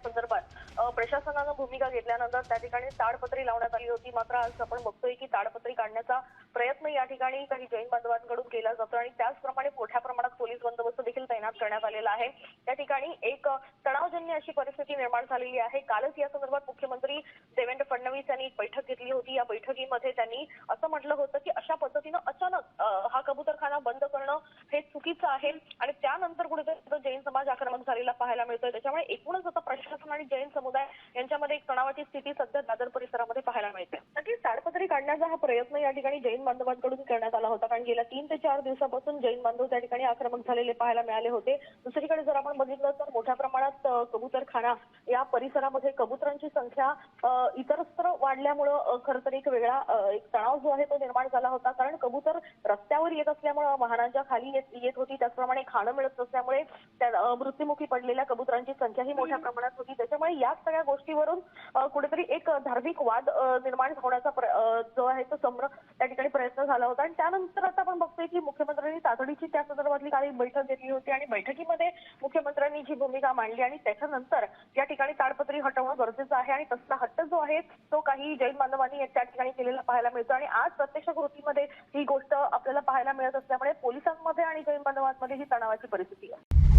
संदर्भात प्रशासनानं भूमिका घेतल्यानंतर त्या ठिकाणी ताडपत्री लावण्यात आली होती. मात्र आज आपण बघतोय की ताडपत्री काढण्याचा प्रयत्न या ठिकाणी काही जैन बांधवांकडून केला जातो आणि त्याचप्रमाणे मोठ्या प्रमाणात पोलीस बंदोबस्त देखील तैनात करण्यात आलेला आहे. त्या ठिकाणी एक तणावजन्य अशी परिस्थिती निर्माण झालेली आहे. कालच या संदर्भात मुख्यमंत्री देवेंद्र फडणवीस यांनी एक बैठक घेतली होती. या बैठकीमध्ये त्यांनी असं म्हटलं होतं की अशा पद्धतीनं अचानक हा कबूतरखाना बंद करणं हे चुकीचं आहे आणि त्यानंतर कुठेतरी जैन समाज आक्रमक झालेला पाहायला मिळतोय. त्याच्यामुळे एकूणच आता प्रशासन आणि जैन समुदाय यांच्यामध्ये एक तणावाची स्थिती सध्या दादर परिसरामध्ये पाहायला मिळते. नक्कीच ताडपत्री काढण्याचा हा प्रयत्न या ठिकाणी जैन बांधवांकडून करण्यात आला होता. कारण गेल्या तीन ते चार दिवसापासून जैन बांधव त्या ठिकाणी आक्रमक झालेले पाहायला मिळाले होते. दुसरीकडे जर आपण बघितलं तर मोठ्या प्रमाणात कबुतरखाना या परिसरामध्ये कबुतरांची संख्या इतरत्र वाढल्यामुळं खर खरं तर एक वेगळा एक तणाव जो आहे तो निर्माण झाला होता. कारण कबुतर रस्त्यावर येत असल्यामुळं वाहनांच्या खाली येत येत होती. त्याचप्रमाणे खाणं मिळत नसल्यामुळे मृत्युमुखी पडलेल्या कबुतरांची संख्याही मोठ्या प्रमाणात होती. त्याच्यामुळे या सगळ्या गोष्टीवरून कुठेतरी एक धार्मिक वाद निर्माण होण्याचा जो आहे तो सम्र त्या ठिकाणी प्रयत्न झाला होता. आणि त्यानंतर आता आपण बघतोय की मुख्यमंत्र्यांनी तातडीची त्या संदर्भातली काही बैठक घेतली होती आणि बैठकीमध्ये मुख्यमंत्र्यांनी जी भूमिका मांडली आणि त्याच्यानंतर या ठिकाणी ताडपत्री हटवणं गरजेचं आहे आणि तसला हट्ट जो आहे तो काही जैन बांधवांनी त्या ठिकाणी केलेला पाहायला मिळतो. आणि आज प्रत्यक्ष कृतीमध्ये ही गोष्ट आपल्याला पाहायला मिळत असल्यामुळे पोलिसांमध्ये आणि जैन बांधवांमध्ये ही तणावाची परिस्थिती आहे.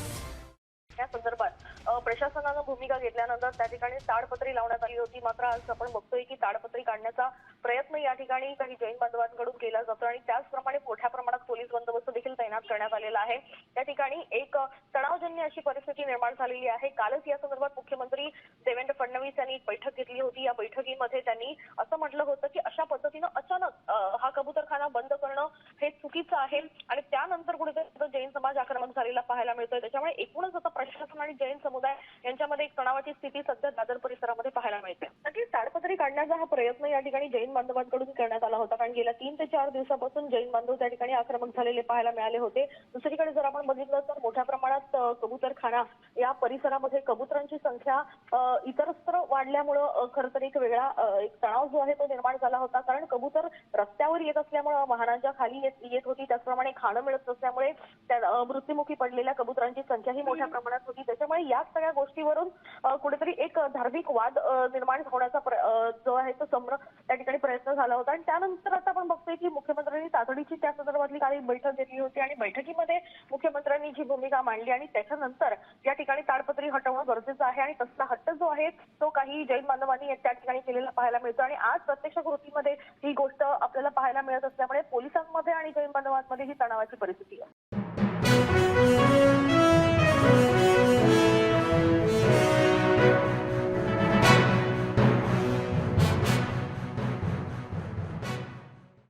संदर्भात प्रशासनानं भूमिका घेतल्यानंतर त्या ठिकाणी ताडपत्री लावण्यात आली होती. मात्र आज आपण बघतोय की ताडपत्री काढण्याचा प्रयत्न या ठिकाणी काही जैन बांधवांकडून केला जातो आणि त्याचप्रमाणे मोठ्या प्रमाणात पोलीस बंदोबस्त देखील तैनात करण्यात आलेला आहे. त्या ठिकाणी एक तणावजन्य अशी परिस्थिती निर्माण झालेली आहे. कालच या संदर्भात मुख्यमंत्री देवेंद्र फडणवीस यांनी एक बैठक घेतली होती. या बैठकीमध्ये त्यांनी असं म्हटलं होतं की अशा पद्धतीनं अचानक अ, हा कबूतरखाना बंद करणं हे चुकीचं आहे. आणि त्यानंतर कुठेतरी जैन समाज आक्रमक झालेला पाहायला मिळतोय. त्याच्यामुळे एकूणच आता प्रशासन आणि जैन समुदाय यांच्यामध्ये एक तणावाची स्थिती सध्या दादर परिसरामध्ये पाहायला मिळते. नक्कीच ताडपत्री काढण्याचा हा प्रयत्न या ठिकाणी जैन बांधवांकडून करण्यात आला होता. कारण गेल्या तीन ते चार दिवसापासून जैन बांधव त्या ठिकाणी आक्रमक झालेले पाहायला मिळाले होते. दुसरीकडे जर आपण बघितलं तर मोठ्या प्रमाणात कबुतरखाना या परिसरामध्ये कबुतरांची संख्या इतरत्र वाढल्यामुळं खरं तर एक वेगळा एक तणाव जो आहे तो निर्माण झाला होता. कारण कबुतर रस्त्यावर येत असल्यामुळं वाहनांच्या खाली येत होती. त्याचप्रमाणे खाणं मिळत नसल्यामुळे मृत्युमुखी पडलेल्या कबुतरांची संख्याही मोठ्या प्रमाणात होती. त्याच्यामुळे या सगळ्या गोष्टीवरून कुठेतरी एक धार्मिक वाद निर्माण होण्याचा जो आहे तो सम्र त्या ठिकाणी प्रयत्न झाला होता. आणि त्यानंतर आता आपण बघतोय की मुख्यमंत्र्यांनी तातडीची त्या संदर्भातली काही बैठक घेतली होती आणि बैठकीमध्ये मुख्यमंत्र्यांनी जी भूमिका मांडली आणि त्याच्यानंतर या ठिकाणी ताडपत्री हटवणं गरजेचं आहे आणि तसला हट्ट जो आहे तो काही जैन बांधवांनी त्या ठिकाणी केलेला पाहायला मिळतो. आणि आज प्रत्यक्ष कृतीमध्ये ही गोष्ट आपल्याला पाहायला मिळत असल्यामुळे पोलिसांमध्ये आणि जैन बांधवांमध्ये ही तणावाची परिस्थिती आहे.